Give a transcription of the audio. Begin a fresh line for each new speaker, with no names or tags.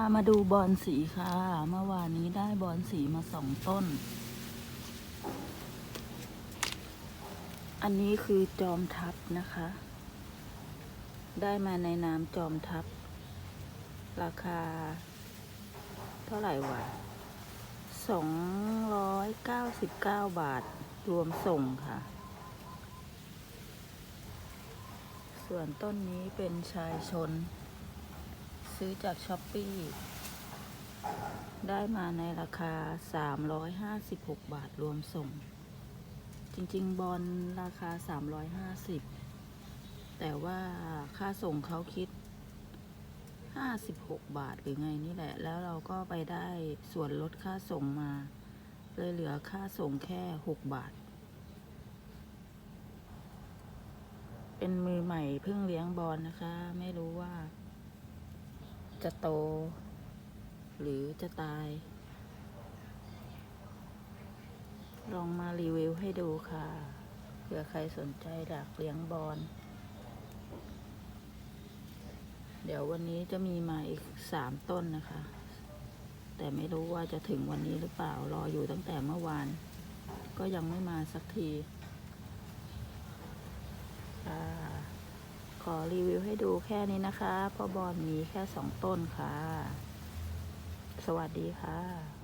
ามาดูบอลสีค่ะ เมื่อวานนี้ได้บอลสีมาสองต้น อันนี้คือจอมทัพนะคะ ได้มาในนามจอมทัพ ราคา เท่าไหร่วะสองร้อยเก้าสิบเก้าบาท รวมส่งค่ะ ส่วนต้นนี้เป็นชายชน ซื้อจากช้อปปี้ได้มาในราคา 356 บาทรวมส่ง จริง ๆ บอลราคา 350 แต่ว่าค่าส่งเขาคิด 56 บาทหรือไงนี่แหละ แล้วเราก็ไปได้ส่วนลดค่าส่งมา เลยเหลือค่าส่งแค่ 6 บาท เป็นมือใหม่เพิ่งเลี้ยงบอลนะคะ ไม่รู้ว่า จะโต หรือจะตาย ลองมารีวิวให้ดูค่ะเผื่อใครสนใจอยากเลี้ยงบอลเดี๋ยววันนี้จะมีมาอีกสามต้นนะคะ แต่ไม่รู้ว่าจะถึงวันนี้หรือเปล่ารออยู่ตั้งแต่เมื่อวาน ก็ยังไม่มาสักที ค่ะ ขอรีวิวให้ดูแค่นี้นะคะ เพราะบอลมีแค่สองต้นค่ะ สวัสดีค่ะ